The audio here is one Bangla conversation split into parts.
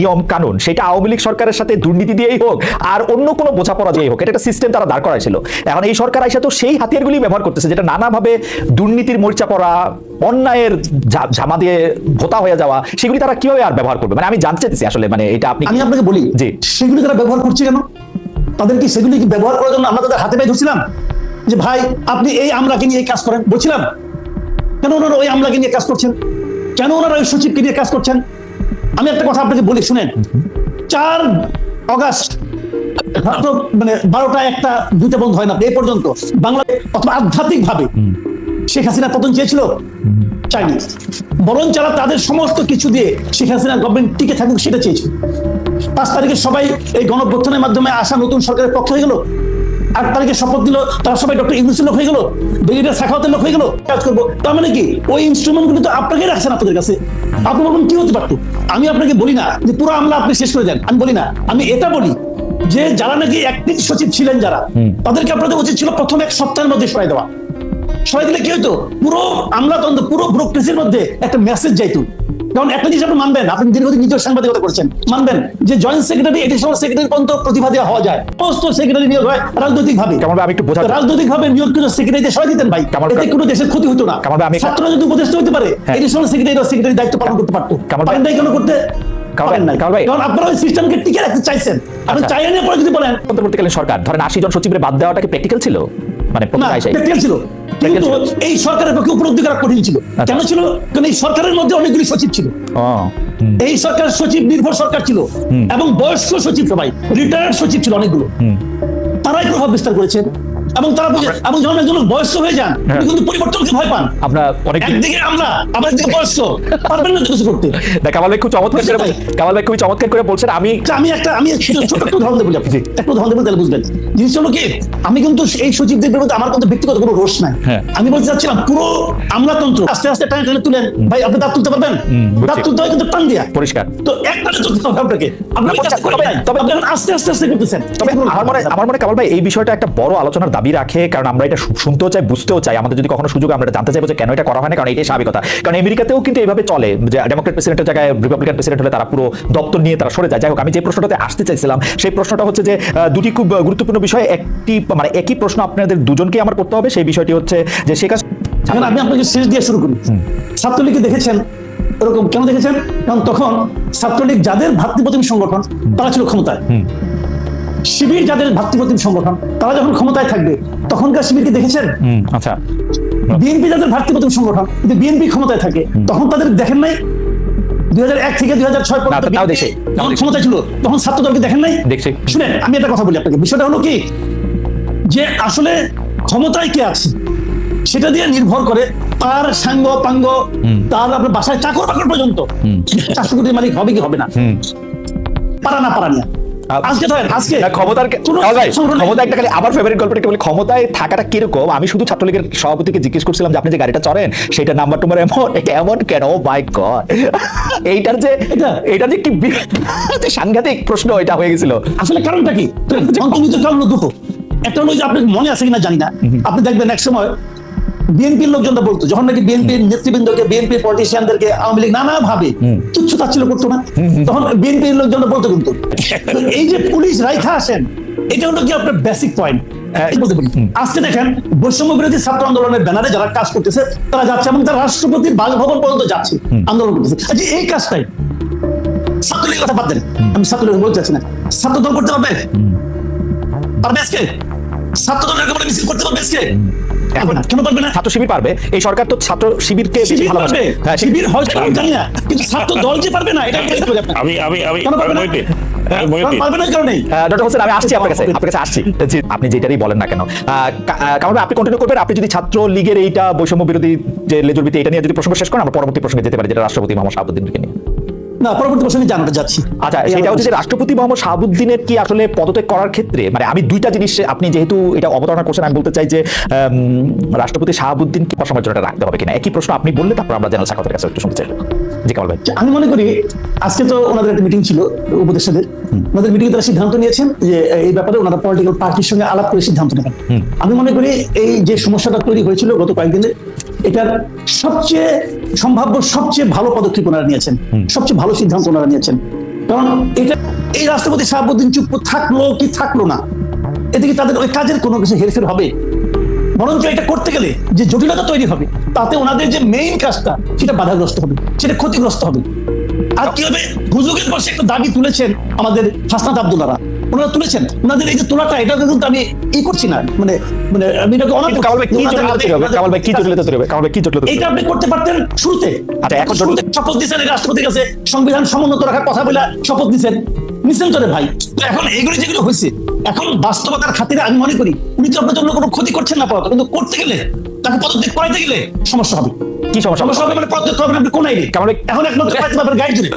নিয়ম কানুন সেটা আওয়ামী লীগ সরকারের সাথে দুর্নীতি দিয়েই হোক আর অন্য কোনো বোঝাপড়া দিয়েই হোক এটা একটা সিস্টেম তারা দাঁড় করাইছিল। এখন এই সরকার আইসা তো সেই হাতিয়ারগুলি ব্যবহার করতেছে যেটা নানাভাবে দুর্নীতির মরিচা পড়া অন্যায়ের ঝামা দিয়ে ভোতা হয়ে যাওয়া সেগুলি তারা কীভাবে আর ব্যবহার করবে? মানে আমি জানতে চাইছি আসলে মানে এটা আপনি আমি আপনাকে বলি জি। সেগুলি তারা ব্যবহার করছে কেন? তাদের কি সেগুলি কি ব্যবহার করার জন্য আমরা তাদের হাতে পায়ে ধরছিলাম? যে ভাই আপনি এই আমলাকে নিয়ে কাজ করেন বলছিলাম। কেন ওনারা ওই আমলাকে নিয়ে কাজ করছেন? কেন ওনারা ওই সচিবকে নিয়ে কাজ করছেন? আমি একটা কথা আপনাকে বলি, শুনেন। চার অগাস্ট মানে বারোটা একটা দুইটা বন্ধ হয় না এই পর্যন্ত। বাংলাদেশ অথবা আধ্যাত্মিক ভাবে শেখ হাসিনা পতন চেয়েছিল চাইনি। বরং যারা তাদের সমস্ত কিছু দিয়ে শেখ হাসিনা গভর্নমেন্ট টিকে থাকুক, সেটা চেয়েছিল পাঁচ তারিখে সবাই এই গণঅভ্যুত্থানের মাধ্যমে আসা নতুন সরকারের পক্ষ হয়ে গেল। আট তারিখে শপথ দিল তারা সবাই ডক্টর ইউনুসের লোক হয়ে গেল, ব্রিগেডিয়ার সাখাওয়াতের লোক হয়ে গেল। কাজ করব। তার মানে কি? ওই ইনস্ট্রুমেন্টগুলো তো আপনাকে রাখছেন আপনাদের কাছে। আপনি বলুন কি হতে পারতো আমি আপনাকে বলি না যে পুরো আমলা আপনি শেষ করে দেন। আমি বলি না। আমি এটা বলি যে যারা নাকি একদিন সচিব ছিলেন যারা তাদেরকে আপনাদের উচিত ছিল প্রথম এক সপ্তাহের মধ্যে সরাই দেওয়া। সবাই দিলে কি হতো পুরো আমলাতন্ত্র পুরো ব্রোক্রেসির মধ্যে একটা মেসেজ যাইতো। কারণ একটা জিনিস আপনি মানবেন আপনি দীর্ঘদিন নিজের সাংবাদিকতা করছেন মানবেন যে জয়েন্ট সেক্রেটারি এডিশনাল সেক্রেটারি পর্যন্ত প্রতিভা দেওয়া হওয়া যায়। সমস্ত সেক্রেটারি নিয়োগ হয় রাজনৈতিক ভাবে আমি একটু বোঝাতে- রাজনৈতিক ভাবে নিয়োগ করে সেক্রেটারি সবাই দিতেন ভাই। এতে কোনো দেশের ক্ষতি হতো না। আমি ছাত্ররা যদি উপদেষ্টা হতে পারে হ্যাঁ। এডিশনাল সেক্রেটারি সেক্রেটারি দায়িত্ব পালন করতে পারতো। পারেন নাই কেন করতে? কারণ আপনারা ওই সিস্টেমকে টিকে রাখতে চাইছেন। আপনি আচ্ছা। চাইলেন পরে যদি বলেন অন্তর্বর্তীকালীন সরকার ধরেন আশি জন সচিবের বাদ দেওয়াটা কি প্র্যাকটিক্যাল ছিল? মানে ছিল কিন্তু এই সরকারের পক্ষে উপলব্ধি করা কঠিন ছিল। আচ্ছা। কেন ছিল? কারণ এই সরকারের মধ্যে অনেকগুলি সচিব ছিল। এই সরকার সচিব নির্ভর সরকার ছিল। এবং বয়স্ক সচিব সবাই রিটায়ার্ড সচিব ছিল অনেকগুলো। তারাই প্রভাব বিস্তার করেছেন এবং তারা এবং যখন একজন বয়স্ক হয়ে যান হ্যাঁ। কিন্তু পরিবর্তনকে ভয় পান। আমরা অনেক একদিকে আমরা আবার একদিকে বয়স্ক। পারবেন না কিছু করতে। দেখ কামাল ভাই খুব চমৎকার করে কামাল ভাই খুবই চমৎকার করে বলছেন আমি আচ্ছা, আমি একটা আমি ছোট একটু উদাহরণ দেবো। জি। একটু উদাহরণ দেবো তাহলে বুঝবেন। জিনিস হলো কি আমি কিন্তু এই সচিবদের বিরুদ্ধে আমার কিন্তু ব্যক্তিগত কোনো রোষ নাই। হ্যাঁ। আমি বলতে চাচ্ছিলাম পুরো আমলাতন্ত্র আস্তে আস্তে টানে টানে তুলেন। ভাই আপনি দাঁত তুলতে পারবেন? দাঁত তুলতে হয় কিন্তু টান দিয়া। পরিষ্কার। তো এক টানে তুলতে হবে আপনাকে। আপনি তবে- আপনি আস্তে আস্তে আস্তে করতেছেন। তবে আমার মনে আমার মনে কামাল ভাই এই বিষয়টা একটা বড় আলোচনার দাবি রাখে কারণ আমরা এটা শুনতেও চাই বুঝতেও চাই। আমাদের যদি কখনো সুযোগ আমরা জানতে চাইব যে কেন এটা করা হয় না কারণ এটাই স্বাভাবিকতা। কারণ আমেরিকাতেও কিন্তু এইভাবে চলে যে ডেমোক্রেট প্রেসিডেন্টের জায়গায় রিপাবলিকান প্রেসিডেন্ট হলে তারা পুরো দপ্তর নিয়ে তারা সরে যায়। যাই হোক আমি যে প্রশ্নটাতে আসতে চাইছিলাম সেই প্রশ্নটা হচ্ছে যে দুটি খুব গুরুত্বপূর্ণ বিষয় একটি মানে একই প্রশ্ন আপনাদের দুজনকে আমার করতে হবে সেই বিষয়টি হচ্ছে যে শেখ হাসিনা আমি আপনাকে শেষ দিয়ে শুরু করি। ছাত্রলীগকে দেখেছেন? এরকম কেন দেখেছেন? কারণ তখন ছাত্রলীগ যাদের ভাতৃপ্রতিম সংগঠন তারা ছিল ক্ষমতায়। শিবির যাদের ভাতৃপ্রতিম সংগঠন তারা যখন ক্ষমতায় থাকবে তখনকার শিবিরকে দেখেছেন? আচ্ছা। বিএনপি যাদের ভাতৃপ্রতিম সংগঠন কিন্তু বিএনপি ক্ষমতায় থাকে তখন তাদের দেখেন নাই? দুই থেকে দুই হাজার ছয় না, তাও দেখছি, তাও যখন দেখছি। ক্ষমতায় ছিল তখন ছাত্রদলকে দেখেন নাই? শুনেন আমি একটা কথা বলি আপনাকে। বিষয়টা হলো কি? যে আসলে ক্ষমতায় কে আছে সেটা দিয়ে নির্ভর করে তার সাঙ্গ পাঙ্গ তার আপনার বাসায় চাকর বাকর পর্যন্ত চারশো মালিক হবে কি হবে না? পারা না পারা আজকে ধরেন আজকে। ক্ষমতার কোনো কামাল ভাই, সংগঠন নেই। ক্ষমতা একটা খালি আমার ফেভারিট গল্পটা কি ক্ষমতায় থাকাটা কীরকম? আমি শুধু ছাত্রলীগের সভাপতিকে জিজ্ঞেস করছিলাম যে আপনি যে গাড়িটা চড়েন সেটা নাম্বার টুম্বার এমন এটা এমন কেন গড এইটার যে? এইটার যে কি যে সাংঘাতিক প্রশ্ন এটা হয়ে গেছিল। আসলে কারণটা কি? অন্তর্নিহিত কারণ দুটো। একটা হলো যে আপনার মনে আছে কিনা জানি না। আপনি দেখবেন এক সময় বিএনপির লোকজনটা বলতো যখন নাকি বিএনপির নেতৃবৃন্দকে বিএনপির পলিটিশিয়ানদেরকে আওয়ামী লীগ নানা ভাবে তুচ্ছ তাচ্ছিল্য করতো না তখন বিএনপির লোকজনটা বলতো কিন্তু। এই যে পুলিশ রাইখা আসেন এটা হলো কি আপনার বেসিক পয়েন্ট আজকে দেখেন বৈষম্য বিরোধী ছাত্র আন্দোলনের ব্যানারে যারা কাজ করতেছে তারা যাচ্ছে এবং তারা রাষ্ট্রপতির বাসভবন পর্যন্ত যাচ্ছে আন্দোলন করতেছে। আচ্ছা এই কাজটাই। ছাত্রলীগের কথা বাদ দেন। আমি ছাত্রলীগ বলতে চাচ্ছি না। ছাত্র দল করতে পারবে? পারবে আজকে? ছাত্র দল একেবারে মিছিল করতে পারবে আজকে? পারবে কেন পারবে না? ছাত্র শিবির পারবে। এই সরকার তো ছাত্র শিবিরকে বেশি ভালোবাসে। হ্যাঁ, শিবির হয়তো জানি না। কিন্তু ছাত্র দল যে পারবে না এটা আমি বলতে পারি। আপনাকে। আমি আমি আমি কেন পারবে না? মহিউদ্দিন, আমি কারণ মহিউদ্দিন। পারবে না কারণে। ডক্টর হোসেন আমি আসছি আপনার কাছে। আপনার কাছে আসছি। আপনি যেটারই বলেন না কেন। আহ, কারণ আপনি কন্টিনিউ করবেন। আপনি যদি ছাত্র লীগের এইটা বৈষম্য বিরোধী যে লেজুরবিতে এটা নিয়ে যদি প্রসঙ্গ শেষ করেন আমরা পরবর্তী প্রসঙ্গে যেতে পারি যেটা রাষ্ট্রপতি মোহাম্মদ শাহাবুদ্দিনকে নিয়ে। না পরবর্তী প্রশ্নে জানাতে যাচ্ছি আচ্ছা সেটা হচ্ছে যে রাষ্ট্রপতি মোহাম্মদ শাহাবুদ্দিনের কি আসলে পদত্যাগ করার ক্ষেত্রে মানে আমি দুইটা জিনিস আপনি যেহেতু এটা অবতারণা করছেন আমি বলতে চাই যে রাষ্ট্রপতি শাহাবুদ্দিন কি সময়ের জন্য রাখতে হবে কিনা? একই প্রশ্ন আপনি বললে তারপর আমরা জেনারেল সাক্ষাতের কাছে একটু শুনতে চাইব জি কামাল ভাই। আমি মনে করি আজকে তো ওনাদের একটা মিটিং ছিল উপদেষ্টাদের। ওনাদের মিটিং তারা সিদ্ধান্ত নিয়েছেন যে এই ব্যাপারে ওনারা পলিটিক্যাল পার্টির সঙ্গে আলাপ করে সিদ্ধান্ত নেবেন। আমি মনে করি এই যে সমস্যাটা তৈরি হয়েছিল গত কয়েকদিনে এটার সবচেয়ে সম্ভাব্য সবচেয়ে ভালো পদক্ষেপ ওনারা নিয়েছেন। সবচেয়ে ভালো সিদ্ধান্ত ওনারা নিয়েছেন। কারণ এটা এই রাষ্ট্রপতি শাহাবুদ্দিন চুপ থাকল কি থাকল না? এতে কি তাদের ওই কাজের কোনো কিছু হেরফের হবে? বরঞ্চ এটা করতে গেলে যে জটিলতা তৈরি হবে তাতে ওনাদের যে মেইন কাজটা সেটা বাধাগ্রস্ত হবে সেটা ক্ষতিগ্রস্ত হবে। আর কি হবে? হুজুগের পাশে একটা দাবি তুলেছেন আমাদের হাসনাত আব্দুল্লাহরা। ওনারা তুলেছেন। ওনাদের এই যে তোলাটা এটা কিন্তু আমি ই করছি না। মানে মানে আমি এটাকে অনার কিন্তু কামাল ভাই কি জটিলতা তৈরি হবে কামাল ভাই কি জটিলতা তৈরি হবে কামাল ভাই কি জটিলতা এটা আপনি করতে পারতেন শুরুতে। আচ্ছা, এখন শুরুতে শপথ দিচ্ছেন রাষ্ট্রপতির কাছে সংবিধান সমুন্নত রাখার কথা বলে শপথ দিচ্ছেন নিছেন তো ভাই। তো এখন এগুলো যেগুলো হয়েছে এখন বাস্তবতার খাতিরে আমি মনে করি উনি তো আপনার জন্য কোনো ক্ষতি করছেন না পড়াতে কিন্তু করতে গেলে তাকে পদত্যাগ করাইতে গেলে সমস্যা হবে। কি সমস্যা? সমস্যা মানে আপনি কোন কামাল ভাই- এখন একমাত্র পাইতে পারবেন গাইড জুড়ে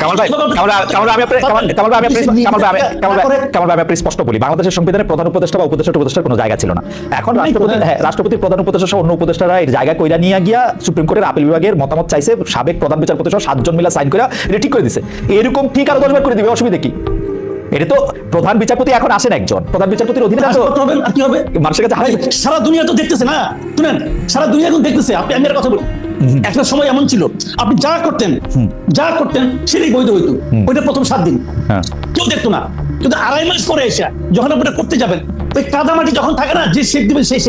কামাল ভাই কামাল কামাল আমি আপনার কামাল কামাল ভাই আমি কামাল ভাই কামাল ভাই কামাল ভাই আমি স্পষ্ট বলি বাংলাদেশের সংবিধানে প্রধান উপদেষ্টা বা উপদেষ্টা উপদেষ্টার কোনো জায়গা ছিল না। এখন রাষ্ট্রপতি হ্যাঁ। হ্যাঁ রাষ্ট্রপতির প্রধান উপদেষ্টা সহ অন্য উপদেষ্টারা এর জায়গা কইরা নিয়ে গিয়া সুপ্রিম কোর্টের আপিল বিভাগের মতামত চাইছে সাবেক প্রধান বিচারপতি সহ সাতজন মিলা সাইন করে এটা ঠিক করে দিছে। এরকম ঠিক আরও দশবার করে দিবে অসুবিধা কি? এটা তো প্রধান বিচারপতি এখন আসেন একজন। প্রধান বিচারপতির অধীনে হবে কি হবে? মানুষের কাছে সারা দুনিয়া তো দেখতেছে না। শুনেন সারা দুনিয়া এখন দেখতেছে। আপনি আমি একটা কথা বলি একটা সময় এমন ছিল। আপনি যা করতেন যা করতেন সেটাই বৈধ হইতো। ওইটা প্রথম সাত দিন। হ্যাঁ। কেউ দেখতো না। কিন্তু আড়াই মাস পরে এসে যখন আপনি করতে যাবেন ওই কাদামাটি যখন থাকে না যে শেখ দিবেন সেই